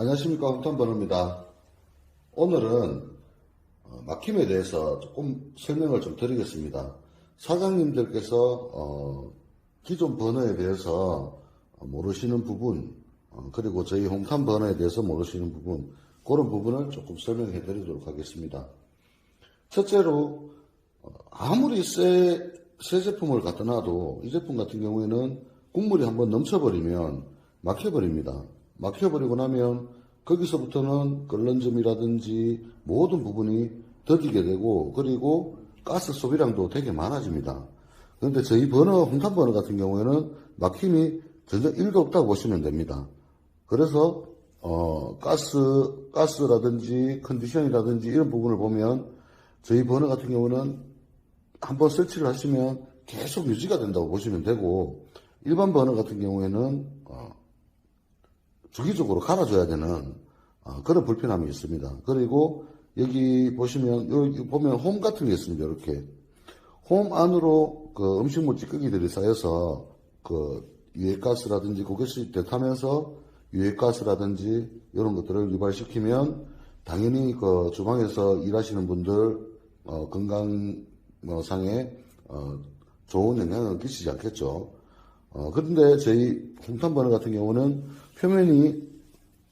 안녕하십니까 홍탄번호입니다. 오늘은 어, 막힘에 대해서 조금 설명을 좀 드리겠습니다. 사장님들께서 어, 기존 번호에 대해서 어, 모르시는 부분 어, 그리고 저희 홍탄 번호에 대해서 모르시는 부분 그런 부분을 조금 설명해 드리도록 하겠습니다. 첫째로 어, 아무리 새, 새 제품을 갖다 놔도 이 제품 같은 경우에는 국물이 한번 넘쳐버리면 막혀버립니다. 막혀버리고 나면 거기서부터는 끓는점이라든지 모든 부분이 더디게 되고 그리고 가스 소비량도 되게 많아집니다. 그런데 저희 홍탄 버너 같은 경우에는 막힘이 전혀 1도 없다고 보시면 됩니다. 그래서 어, 가스, 가스라든지 컨디션이라든지 이런 부분을 보면 저희 버너 같은 경우는 한번 설치를 하시면 계속 유지가 된다고 보시면 되고 일반 버너 같은 경우에는 어, 주기적으로 갈아줘야 되는 어, 그런 불편함이 있습니다. 그리고 여기 보시면 여기 보면 홈 같은 게 있습니다. 이렇게 홈 안으로 그 음식물 찌꺼기들이 쌓여서 그 유해가스라든지 고객수입 때 타면서 유해가스라든지 이런 것들을 유발시키면 당연히 그 주방에서 일하시는 분들 어, 건강상에 어, 좋은 영향을 끼치지 않겠죠. 어, 그런데 저희 홍탄버너 같은 경우는 표면이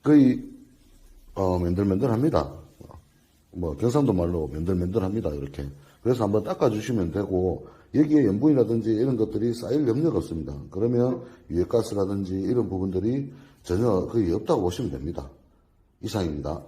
거의 어, 맨들맨들합니다. 뭐 경상도 말로 맨들맨들합니다. 이렇게. 그래서 한번 닦아주시면 되고 여기에 염분이라든지 이런 것들이 쌓일 염려가 없습니다. 그러면 유해가스라든지 이런 부분들이 전혀 거의 없다고 보시면 됩니다. 이상입니다.